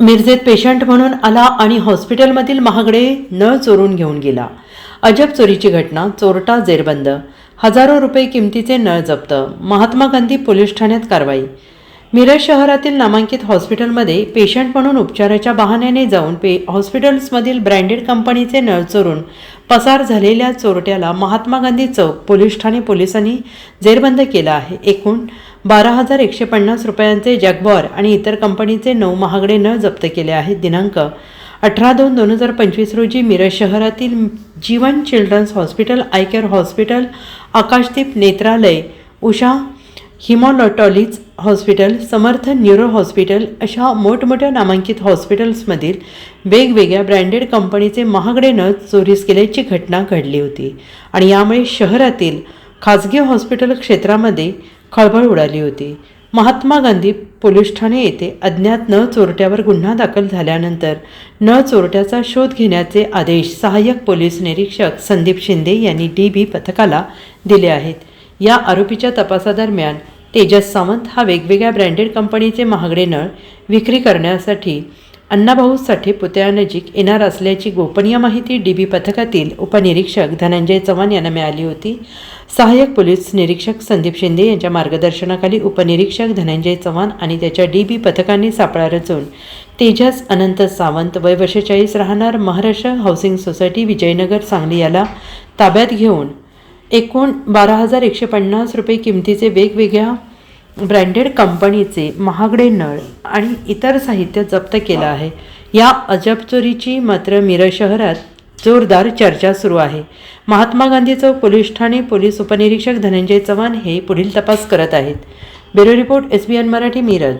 मिरजेत patient म्हणून आला आणि हॉस्पिटलमधील महागडे नळ चोरून घेऊन गेला. अजब चोरीची घटना चोरटा जेरबंद. हजारो रुपये किमतीचे नळ जप्त. महात्मा गांधी पोलीस ठाण्यात कारवाई. मिरज शहरातील नामांकित हॉस्पिटलमध्ये पेशंट म्हणून उपचाराच्या बहाण्याने जाऊन पे हॉस्पिटल्समधील ब्रँडेड कंपनीचे नळ चोरून पसार झालेल्या चोरट्याला महात्मा गांधी चौक पोलीस ठाणे पोलिसांनी जेरबंद केला आहे. एकूण बारा हजार एकशे पन्नास रुपयांचे जगबॉर आणि इतर कंपनीचे नऊ महागडे नळ जप्त केले आहेत. दिनांक अठरा दोन दोन हजार पंचवीस रोजी मिरज शहरातील Jeevan children's hospital eye care hospital Akashdeep Netralaya Usha हिमॉलॉटॉलीज hospital Samarth neuro hospital अशा मोठमोठ्या नामांकित हॉस्पिटल्समधील वेगवेगळ्या ब्रँडेड कंपनीचे महागडे नळ चोरीस केल्याची घटना घडली होती आणि यामुळे शहरातील खाजगी हॉस्पिटल क्षेत्रामध्ये खळबळ उडाली होती. महात्मा गांधी पोलीस ठाणे येथे अज्ञात न चोरट्यावर गुन्हा दाखल झाल्यानंतर न चोरट्याचा शोध घेण्याचे आदेश सहाय्यक पोलीस निरीक्षक संदीप शिंदे यांनी डी बी पथकाला दिले आहेत. या आरोपीच्या तपासादरम्यान तेजस सावंत हा वेगवेगळ्या ब्रँडेड कंपनीचे महागडे नळ विक्री करण्यासाठी अण्णाभाऊ साठे पुतळ्यानजीक येणार असल्याची गोपनीय माहिती डी बी पथकातील उपनिरीक्षक धनंजय चव्हाण यांना मिळाली होती. सहाय्यक पोलीस निरीक्षक संदीप शिंदे यांच्या मार्गदर्शनाखाली उपनिरीक्षक धनंजय चव्हाण आणि त्याच्या डी बी पथकांनी सापळा रचून तेजस अनंत सावंत वय वर्ष चाळीस राहणार महाराष्ट्र हाऊसिंग सोसायटी विजयनगर सांगली याला ताब्यात घेऊन एकूण बारा हजार एकशे पन्नास रुपये किमतीचे वेगवेगळ्या ब्रँडेड कंपनीचे महागडे नळ आणि इतर साहित्य जप्त केलं आहे. या अजब चोरीची मात्र मिरज शहरात जोरदार चर्चा सुरू आहे. महात्मा गांधी चौक पोलीस ठाणे पोलीस उपनिरीक्षक धनंजय चव्हाण हे पुढील तपास करत आहेत. Bureau report S B N Marathi Miraj.